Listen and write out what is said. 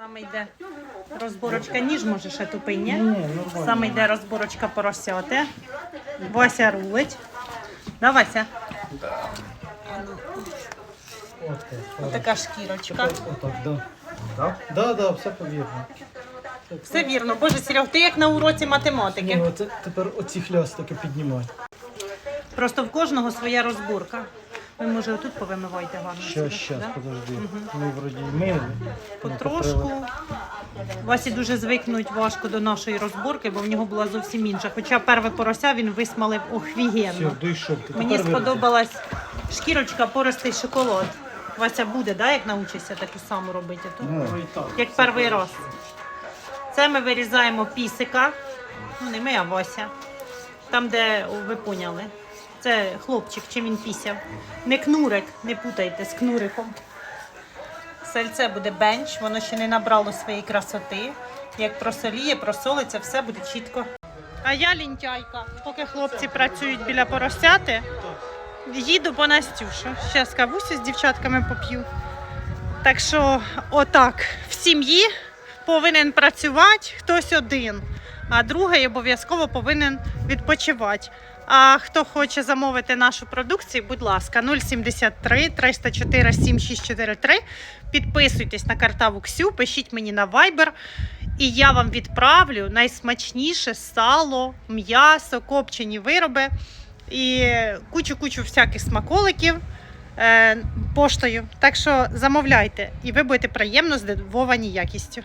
Саме йде розборочка ніж, може ще тупий, ні? Ні. Саме йде розборочка поросяти. Вася рулить. Да, Вася? Отак, Така шкірочка. Так? Да, да, все повірно. Все вірно. Боже, Серег, ти як на уроці математики. Оце тепер оці хлястики піднімати. Просто в кожного своя розборка. Ви може отут повимивайте гарно. Щас, да? подожди. Ми вроді мили. Потрошку. Васі дуже звикнуть важко до нашої розборки, бо в нього була зовсім інша. Хоча перше порося він висмалив Все, охвігенно. Ти Мені тепер сподобалась шкірочка пористий шоколад. Вася буде, да, як навчишся таку саму робити? То? Ну, і так. Як перший раз. Це ми вирізаємо пісика. Ну, не ми, а Вася. Там, де о, ви поняли. Це хлопчик, чим він пісяв. Не кнурик, не путайте з кнуриком. Сальце буде бенч, воно ще не набрало своєї красоти. Як просоліє, просолиться, все буде чітко. А я лінтяйка, поки хлопці працюють біля поросяти, їду по Настюшу. Зараз кавусю з дівчатками поп'ю. Так що, отак, в сім'ї повинен працювати хтось один, а другий обов'язково повинен відпочивати. А хто хоче замовити нашу продукцію, будь ласка, 073 304 7643. Підписуйтесь на картаву Ксю, пишіть мені на Viber, і я вам відправлю найсмачніше сало, м'ясо, копчені вироби і кучу-кучу всяких смаколиків е, поштою. Так що замовляйте, і ви будете приємно здивовані якістю.